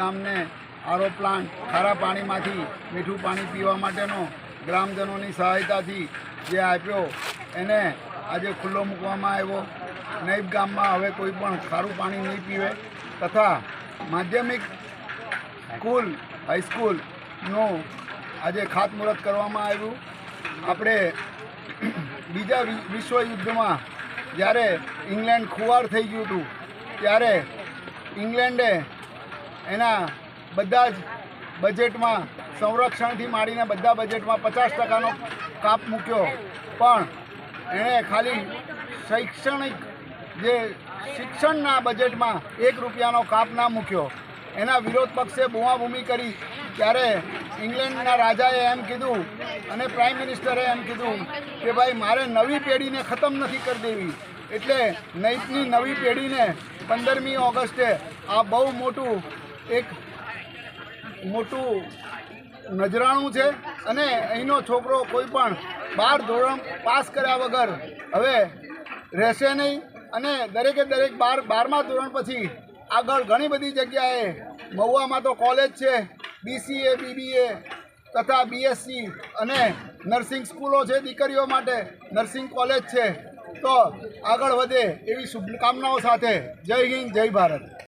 આરો plant ખારા પાણીમાંથી મીઠું પાણી પીવા માટેનો ગ્રામજનોની સહાયતાથી જે આપ્યો, એને આજે ખુલ્લો મૂકવામાં આવ્યો. નૈબ ગામમાં હવે કોઈ પણ ખારું પાણી નહીં પીવે તથા માધ્યમિક સ્કૂલ હાઈસ્કૂલનું આજે ખાતમુહૂર્ત કરવામાં આવ્યું. આપણે બીજા વિશ્વયુદ્ધમાં જ્યારે ઇંગ્લેન્ડ ખુવાર થઈ ગયું હતું, ત્યારે ઇંગ્લેન્ડે એના બધા જ બજેટમાં સંરક્ષણથી માંડીને બધા બજેટમાં પચાસ ટકાનો કાપ મૂક્યો. પણ એણે ખાલી શૈક્ષણિક જે શિક્ષણના બજેટમાં એક રૂપિયાનો કાપ ના મૂક્યો. એના વિરોધ પક્ષે બૂમાબૂમી કરી. ત્યારે ઇંગ્લેન્ડના રાજાએ એમ કીધું અને પ્રાઇમ મિનિસ્ટરે એમ કીધું કે ભાઈ, મારે નવી પેઢીને ખતમ નથી કરી દેવી. એટલે નૈતની નવી પેઢીને પંદરમી ઓગસ્ટે આ બહુ મોટું એક મોટું નજરાણું છે અને અહીંનો છોકરો કોઈ પણ બાર ધોરણ પાસ કર્યા વગર હવે રહેશે નહીં અને દરેકે દરેક બાર બારમા ધોરણ પછી આગળ ઘણી બધી જગ્યાએ મહુવામાં તો કોલેજ છે બીસીએ બીબીએ તથા બીએસસી અને નર્સિંગ સ્કૂલો છે દીકરીઓ માટે નર્સિંગ કોલેજ છે. તો આગળ વધે એવી શુભકામનાઓ સાથે જય હિન્દ, જય ભારત.